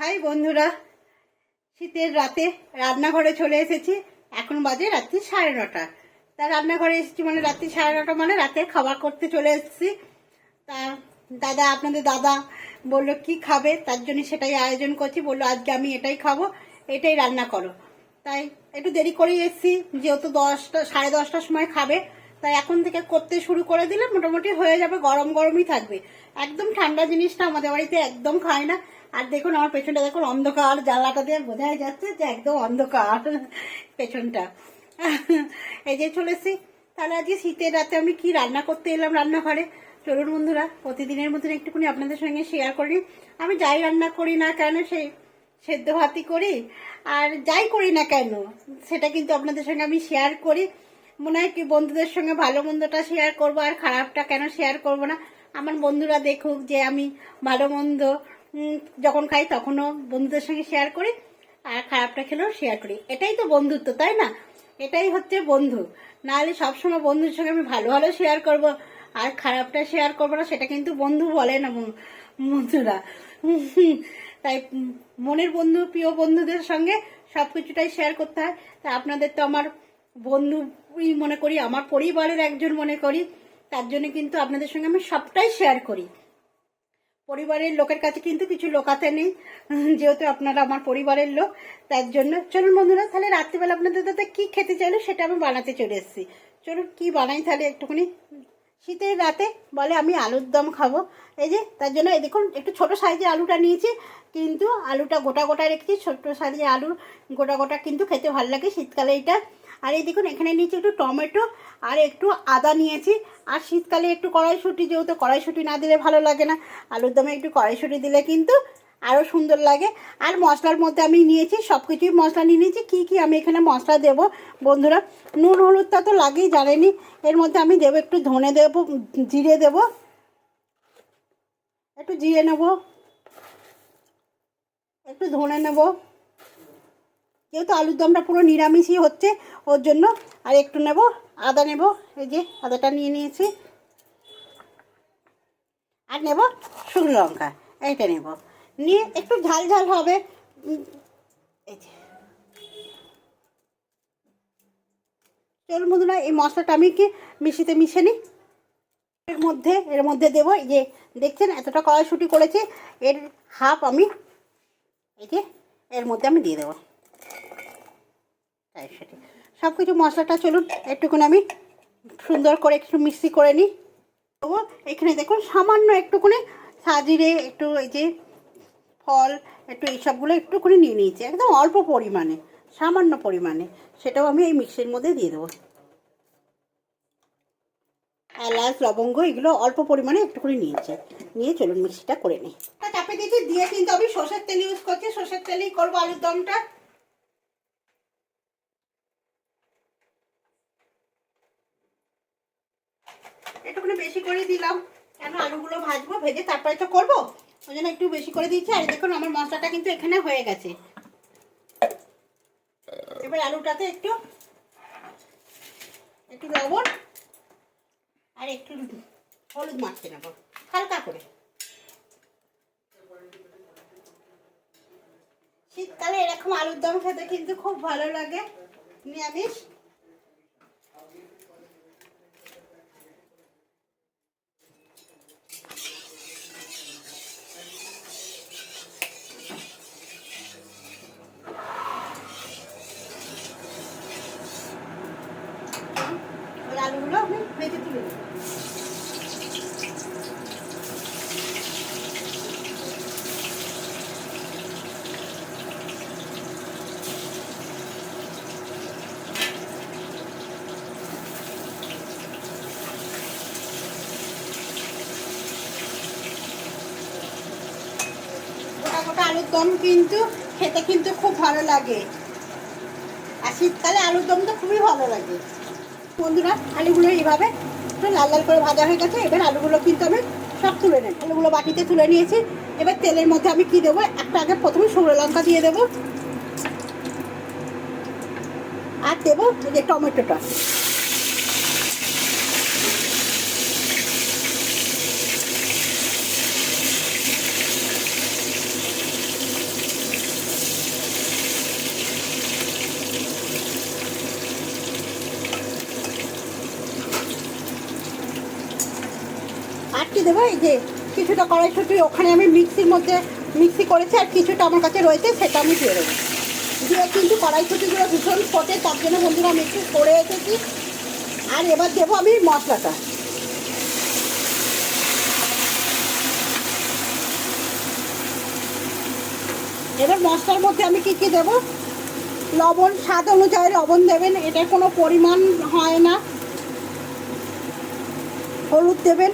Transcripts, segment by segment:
High বন্ধুরা, শীতের রাতে রান্নাঘরে চলে এসেছি। এখন বাজে রাত্রি সাড়ে নটা। তা রান্নাঘরে এসেছি মানে রাত্রি সাড়ে নটা মানে রাতে খাবার করতে চলে এসেছি। তা দাদা, আপনাদের দাদা বলল কি খাবে, তার জন্য সেটাই আয়োজন করছি। বলল, আজকে আমি এটাই খাব, এটাই রান্না করো। তাই একটু দেরি করেই এসেছি, যেহেতু দশটা, সাড়ে দশটার সময় খাবে। তাই এখন থেকে করতে শুরু করে দিলে মোটামুটি হয়ে যাবে, গরম গরমই থাকবে। একদম ঠান্ডা জিনিসটা আমাদের বাড়িতে একদম খায় না। আর দেখুন, আমার পেছনটা দেখুন, অন্ধকার জ্বালাটা দিয়ে বোঝাই যাচ্ছে যে একদম অন্ধকার পেছনটা। এই যে চলেছি তাহলে আজকে শীতের রাতে আমি কি রান্না করতে এলাম রান্নাঘরে? চলুন বন্ধুরা, প্রতিদিনের মতন একটুখানি আপনাদের সঙ্গে শেয়ার করি। আমি যাই রান্না করি না কেন, সেই সেদ্ধ ভাতই করি, আর যাই করি না কেন, সেটা কিন্তু আপনাদের সঙ্গে আমি শেয়ার করি। মনে হয় কি বন্ধুদের সঙ্গে ভালো মন্দটা শেয়ার করব, আর খারাপটা কেন শেয়ার করব না? আমার বন্ধুরা দেখুক যে আমি ভালো মন্দ যখন খাই তখনও বন্ধুদের সঙ্গে শেয়ার করি আর খারাপটা খেলেও শেয়ার করি। এটাই তো বন্ধুত্ব, তাই না? এটাই হচ্ছে বন্ধু। না নাহলে সবসময় বন্ধুর সঙ্গে আমি ভালো ভালো শেয়ার করব। আর খারাপটা শেয়ার করব না, সেটা কিন্তু বন্ধু বলে না বন- বন্ধুরা তাই মনের বন্ধু, প্রিয় বন্ধুদের সঙ্গে সব কিছুটাই শেয়ার করতে হয়। তা আপনাদের তো আমার বন্ধুই মনে করি, আমার পরিবারের একজন মনে করি, তার জন্য কিন্তু আপনাদের সঙ্গে আমি সবটাই শেয়ার করি। পরিবারের লোকের কাছে কিন্তু কিছু লোকাতে নেই। যেহেতু আপনারা আমার পরিবারের লোক, তার জন্য। চলুন বন্ধুরা, তাহলে রাত্রিবেলা আপনাদের দাদা কি খেতে চাইলো সেটা আমি বানাতে চলে এসেছি। চলুন, কি বানাই তাহলে একটুখানি? শীতের রাতে বলে আমি আলুর দম খাব। এই যে, তার জন্য এই দেখুন, একটু ছোট সাইজে আলুটা নিয়েছি, কিন্তু আলুটা গোটা গোটা রেখেছি। ছোট্ট সাইজে আলু গোটা গোটা কিন্তু খেতে ভালো লাগে শীতকালে এটা আর এই দেখুন, এখানে নিয়েছি একটু টমেটো আর একটু আদা নিয়েছি। আর শীতকালে একটু কড়াইশুঁটি, যেহেতু কড়াইশুঁটি না দিলে ভালো লাগে না, আলুর দমে একটু কড়াইশুঁটি দিলে কিন্তু আরও সুন্দর লাগে। আর মশলার মধ্যে আমি নিয়েছি সব কিছুই মশলা নিয়ে নিয়েছি, কী কী আমি এখানে মশলা দেব বন্ধুরা? নুন, হলুদটা তো লাগেই জানেনি এর মধ্যে আমি দেবো একটু ধনে দেবো, জিরে দেব। একটু জিরে নেব। একটু ধনে নেব। যেহেতু আলুর দমটা পুরো নিরামিষই হচ্ছে, ওর জন্য আর একটু নেব, আদা নেব, এই যে আদাটা নিয়ে নিয়েছি। আর নেব শুকনো লঙ্কা, এইটা নেব। নিয়ে একটু ঝাল ঝাল হবে। এই যে। চলুন বন্ধুরা, এই মশলাটা আমি কি মিশিতে মিশে নিই? এর মধ্যে এর মধ্যে দেবো, এই যে দেখছেন এতটা কড়াইশুটি করেছি, এর হাফ আমি, এই যে এর মধ্যে আমি দিয়ে দেবো। কড়াইশুঁটি সব কিছু মশলাটা চলুন, একটুখানি আমি সুন্দর করে একটু মিক্সি করে নিই। দেবো এখানে দেখুন, সামান্য একটুখানি সাজিরে একটু এই যে ফল, একটু এইসবগুলো একটুখানি নিয়ে নিয়েছি, একদম অল্প পরিমাণে, সামান্য পরিমাণে। সেটাও আমি এই মিক্সির মধ্যে দিয়ে দেবো। এলাচ, লবঙ্গ, এগুলো অল্প পরিমাণে একটুখানি নিয়েছি। নিয়ে চলুন মিক্সিটা করে নিই। চাপে দিয়েছি, দিয়ে কিন্তু আমি সর্ষের তেল ইউজ করছি। সর্ষের তেলেই করব আলুর দমটা একটুখানি বেশি করে দিলাম কেন আলুগুলো ভাজবো ভেজে তারপরে তো করব। ওই জন্য একটু বেশি করে দিচ্ছি আর দেখুন, আমার মশলাটা কিন্তু এখানে হয়ে গেছে। এবার আলুটাতে একটু একটু লবণ আর একটু হলুদ মাখতে নেব, হালকা করে। শীতকালে এরকম আলুর দম খেতে কিন্তু খুব ভালো লাগে, নিরামিষ। আলুগুলো আমি ভেজে তুলে নেব। গোটা গোটা আলুর দম কিন্তু, খেতে কিন্তু খুব ভালো লাগে। আর শীতকালে আলুর দম তো খুবই ভালো লাগে। বন্ধুরা, আলুগুলো এইভাবে লাল লাল করে ভাজা হয়ে গেছে। এবার আলুগুলো কিন্তু আমি সব তুলে নেব। আলুগুলো বাটিতে তুলে নিয়েছি। এবার তেলের মধ্যে আমি কি দেবো? একটা আগে প্রথমে শুকনো লঙ্কা দিয়ে দেবো। আর দেবো যে টমেটোটা। দেবো? এই যে কিছুটা কড়াইশুটি, ওখানে আমি মিক্সির মধ্যে মিক্সি করেছি আর কিছুটা আমার কাছে রয়েছে, সেটা আমি দিয়ে দেবো। দিয়ে কিন্তু কড়াইশুটিগুলো ভীষণ ফোটে, তার জন্য বন্ধুরা আমি একটু করে এসেছি আর এবার দেবো আমি মশলাটা। এবার মশলার মধ্যে আমি কি কি দেবো? লবণ, স্বাদ অনুযায়ী লবণ দেবেন এটার কোনো পরিমাণ হয় না। হলুদ দেবেন।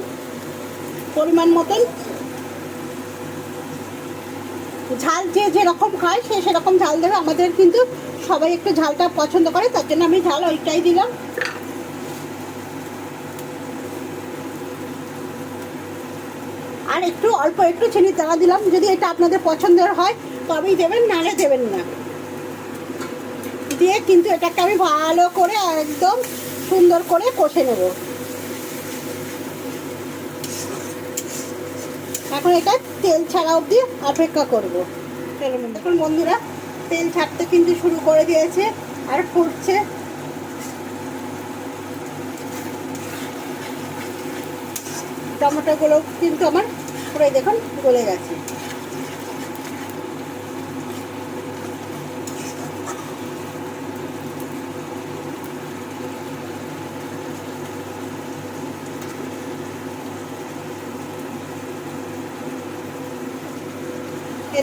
পরিমাণ মতন। ঝাল যে যেরকম খায়, সে সেরকম ঝাল দেবে। আমাদের কিন্তু সবাই একটু ঝালটা পছন্দ করে, তার জন্য আমি ঝাল ওইটাই দিলাম। আর একটু অল্প একটু চিনি দানা দিলাম। যদি এটা আপনাদের পছন্দের হয়, তবেই দেবেন, নাহলে দেবেন না। দিয়ে কিন্তু এটাকে আমি ভালো করে একদম সুন্দর করে কষে নেব। এখন এটা তেল ছাড়া অবধি অপেক্ষা করব। চলুন এখন বন্ধুরা, তেল ছাড়তে কিন্তু শুরু করে দিয়েছে আর ফুটছে। টমেটোগুলো কিন্তু আমার পুরো দেখুন গলে গেছে।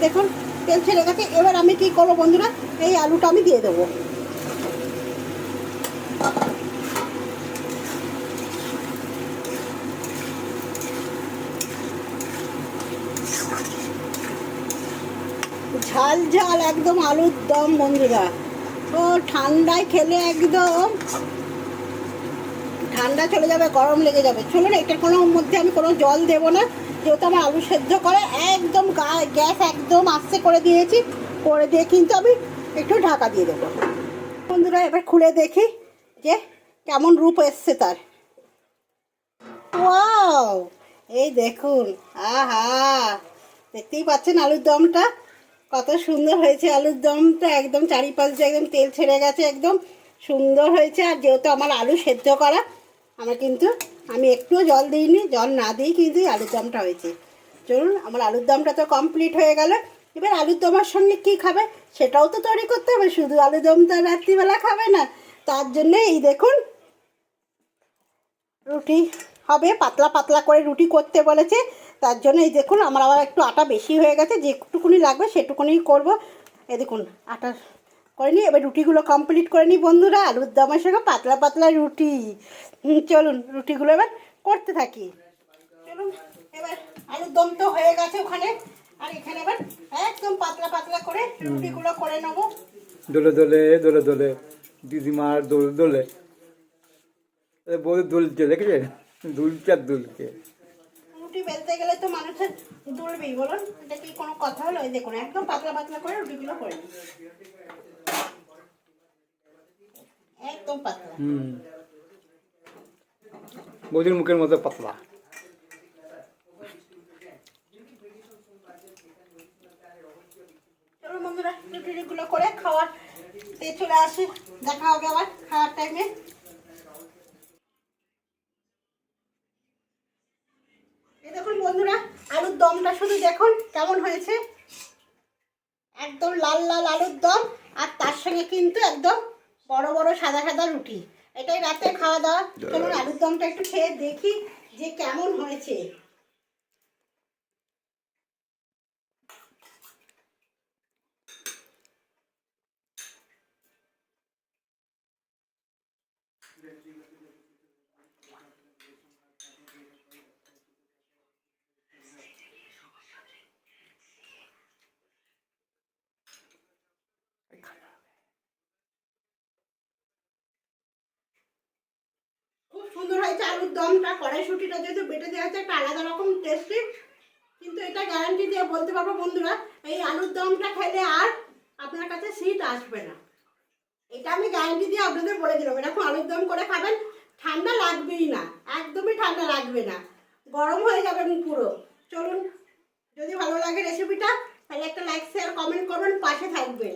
দেখুন, তেল ছেড়ে গেছে। এবার আমি কি করব বন্ধুরা? এই আলুটা আমি দিয়ে দেবো। ঝাল ঝাল একদম আলুর দম, বন্ধুরা। ও, ঠান্ডায় খেলে একদম ঠান্ডা চলে যাবে, গরম লেগে যাবে। চলুন, এটার কোনো মধ্যে আমি কোনো জল দেবো না। যেহেতু আমার আলু সেদ্ধ করে একদম গ্যাস একদম আস্তে করে দিয়েছি, করে দিয়ে কিন্তু আমি একটু ঢাকা দিয়ে দেবো। বন্ধুরা, এবার খুলে দেখি যে কেমন রূপ এসছে তার। ওয়াও! এই দেখুন, আহা! দেখতেই পাচ্ছেন আলুর দমটা? কত সুন্দর হয়েছে আলুর দমটা, একদম চারিপাশ দিয়ে একদম তেল ছেড়ে গেছে, একদম সুন্দর হয়েছে। আর যেহেতু আমার আলু সেদ্ধ করা, আমার কিন্তু আমি একটুও জল দিইনি, জল না দিয়েই কিন্তু আলুর দমটা হয়েছে। চলুন, আমার আলুর দমটা তো কমপ্লিট হয়ে গেল। এবার আলুর দমের সঙ্গে কী খাবে সেটাও তো তৈরি করতে হবে, শুধু আলুর দম তো রাত্রিবেলা খাবে না। তার জন্যে এই দেখুন, রুটি হবে, পাতলা পাতলা করে রুটি করতে বলেছে। তার জন্য এই দেখুন, আমার আবার একটু আটা বেশি হয়ে গেছে, যেটুকুনি লাগবে সেটুকুনি করব। এই দেখুন, আটা করে নিই এবার রুটিগুলো কমপ্লিট করে নিই বন্ধুরা। আলুর দমের সঙ্গে পাতলা পাতলা রুটি। চলুন রুটিগুলো এবার করতে থাকি। চলুন এবার আলুর দম তো হয়ে গেছে ওখানে। আর এখানে এবার একদম পাতলা পাতলা করে রুটিগুলো করে নেব। দোলে দোলে দোলে দোলে। দিদিমার দোল দোলে। বৌদি দুলছে দেখেছে দুলছে আর দুলছে। রুটি বেলতে গেলে তো মানুষের দুলবেই বলুন। এটা কি কোনো কথা হলো? দেখুন একদম পাতলা পাতলা করে রুটিগুলো করে। একদম পাতলা। হুম। বৌদির মুখের মতো পাতলা। চলো বন্ধুরা রুটিগুলো করে খাওয়ার তে চলে আসি। দেখা হবে আবার খাওয়ার টাইমে দেখুন বন্ধুরা আলুর দমটা শুধু দেখুন কেমন হয়েছে। একদম লাল লাল আলুর দম আর তার সঙ্গে কিন্তু একদম বড় বড় সাদা সাদা রুটি। এটাই রাতে খাওয়া দাওয়া। চলুন আলুর দমটা একটু খেয়ে দেখি যে কেমন হয়েছে খুব সুন্দর হয়েছে আলুর দমটা কড়াইশুটিটা যেহেতু বেটে দেওয়া হচ্ছে একটা আলাদা রকম টেস্টি কিন্তু এটা গ্যারান্টি দিয়ে বলতে পারব বন্ধুরা, এই আলুর দমটা খেলে আর আপনার কাছে সিট আসবে না। এটা আমি গ্যারান্টি দিয়ে আপনাদের বলে দিলাম, এরকম আলুর দম করে খাবেন, ঠান্ডা লাগবেই না, একদমই ঠান্ডা লাগবে না। গরম হয়ে যাবেন পুরো। চলুন, যদি ভালো লাগে রেসিপিটা তাহলে একটা লাইক শেয়ার কমেন্ট করবেন, পাশে থাকবেন।